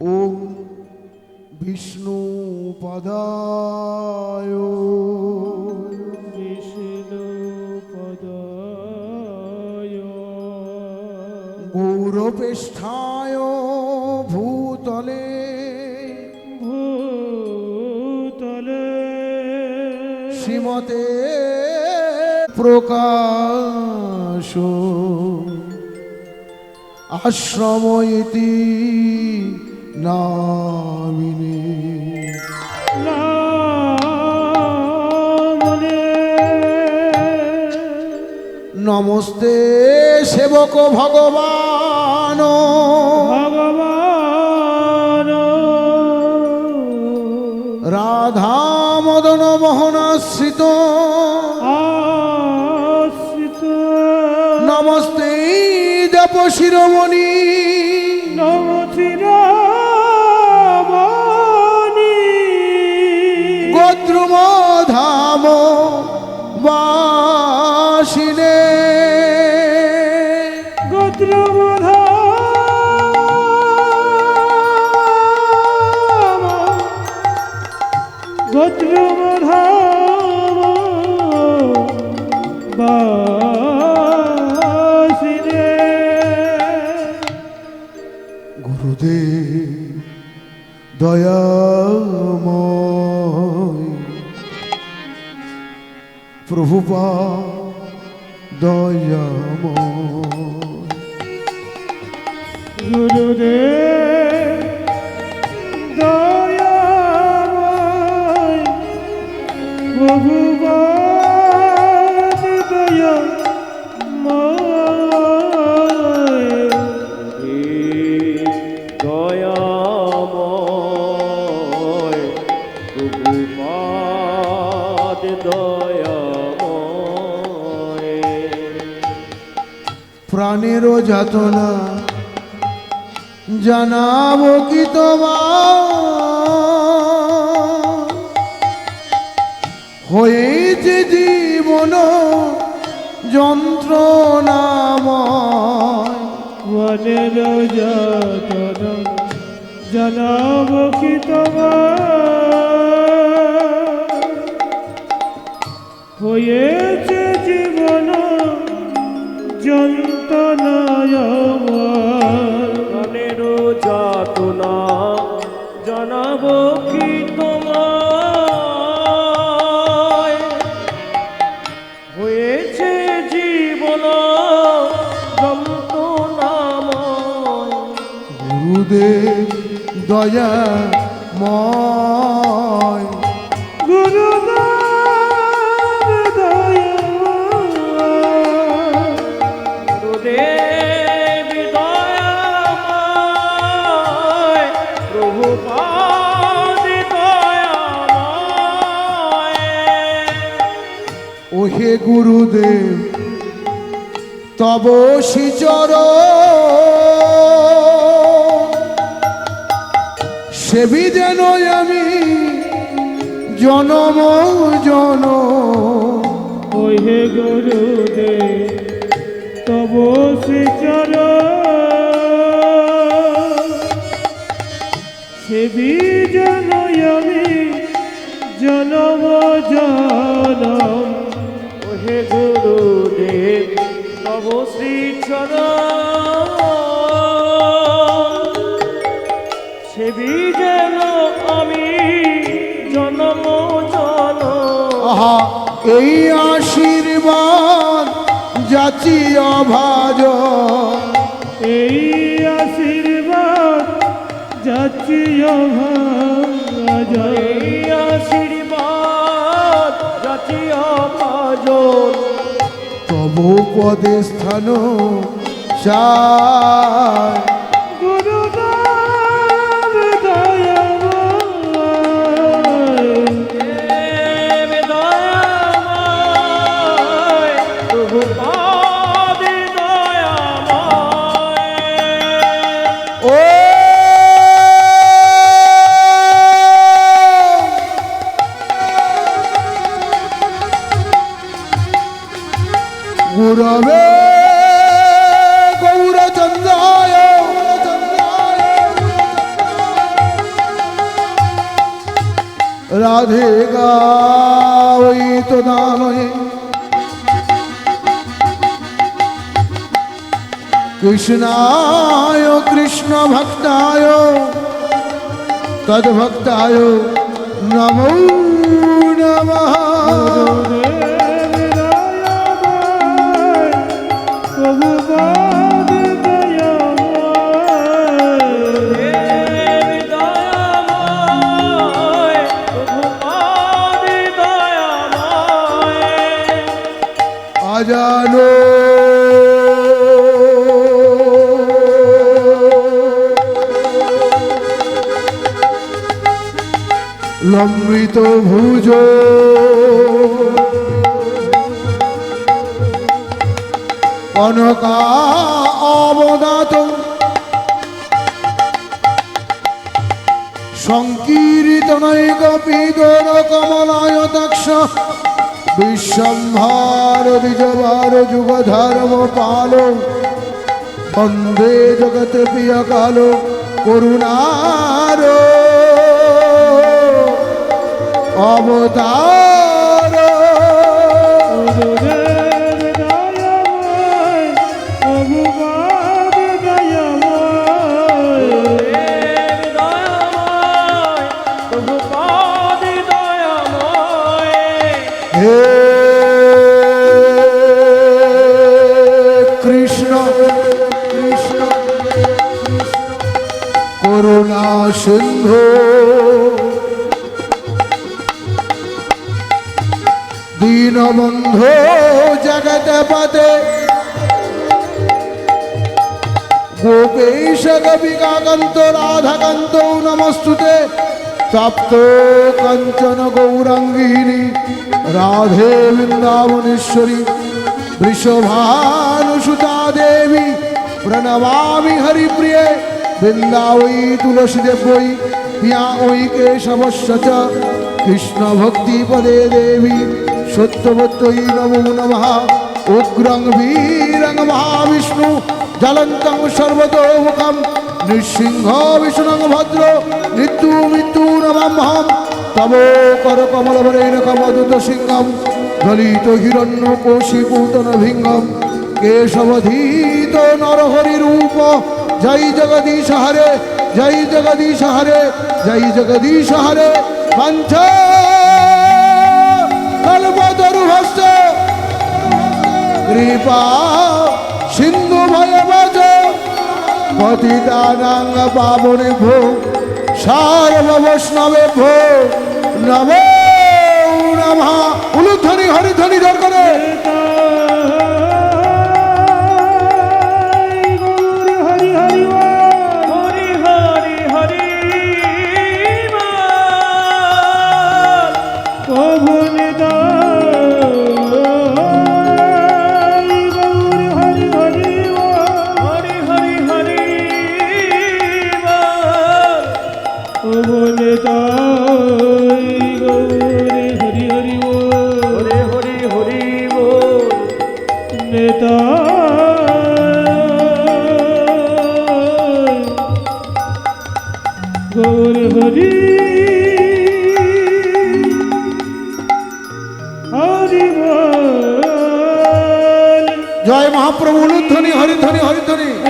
ওম বিষ্ণু পদায় বিষ্ণুপদায় গৌরপেষ্ঠায় ভূতলে। ভূতলে। শ্রীমতে প্রকাশ। আশ্রম ইতি নামিনী। নমস্তে সেবক ভগবান। ভগবান। রাধা মদন মোহনাশ্রিত আশ্রিত। নমস্তে দেব শিরোমণি নমথিরামণি বাসিনে গোত্রবধা গোত্রবধা গুরুদেব দয়াময় প্রভুপা দয়াময়। গুরুদেব যাতনা জানাব কি তোমার? হয়েছে জীবন যন্ত্রণাময়। মনের যতন জানাব কি তোমার? দয়াময় প্রভুপাদ দয়াময় ওহে গুরুদেব তব শিচর সেবি যেন আমি জনম জন। ওই হে গুরুদেব, তব শ্রীচর সেবি জন আমি জনম জনম ওহে গুরুদেব, তব শ্রী এই আশীর্বাদ যাচি অভাজ। এই আশীর্বাদ যাচ্ছি অভাজ। এই আশীর্বাদ জাতীয় ভজন তব পদে স্থান চায় गुरवे गौरचन्द्राय राधे गई तो नाम कृष्णाय कृष्ण भक्ताय तद्भक्ताय नमो नमः। আজানো লম্বিত ভুজ কনকা অবদাত সংকীর্তনৈক পিদর কমলায়তাক্ষ বিশ্বম্ভার দ্বিজবার যুগ ধর্ম পাল। বন্দে জগতে প্রিয় কাল করুণার। অবতার সিন্ধু দীনবন্ধু জগত পতে গোপেশ কবিকাকান্ত রাধাকান্ত নমস্তুতে তপ্ত কাঞ্চন গৌরাঙ্গিনী রাধে বৃন্দাবনেশ্বরী বৃষভানুসুতা দেবী প্রণমামি হরিপ্রিয়ে বৃন্দাবৈ তুলসী দেবৈ পিয়া ওই কেশবস্য চ কৃষ্ণ ভক্তি পদে দেবী সত্যবত্যই নমো নমঃ। উগ্রং বীরং মহাবিষ্ণু, জ্বলন্তং সর্বতোমুখম নৃসিংহ বিষ্ণুং ভদ্র, মৃত্যু মৃত্যু নমাম্যহম তব কর কমলবরেণ কমদুত সিংহম। দলিত হিরণ্য কোশি পূতন ভিঙ্গম কেশবধীত নরহরি রূপ। জয় জগদীশ হরে, জয় জগদীশ হরে, জয় জগদীশ হরে। পঞ্চ কৃপা, সিন্ধু ভয়বজ পতিতানাং পাবনে ভো। সার্ব বৈষ্ণবে ভো। নম নমঃ। উলুধ্বনি, হরিধ্বনি করে প্রভু নিতাই গৌর হরি হরি হরি হরি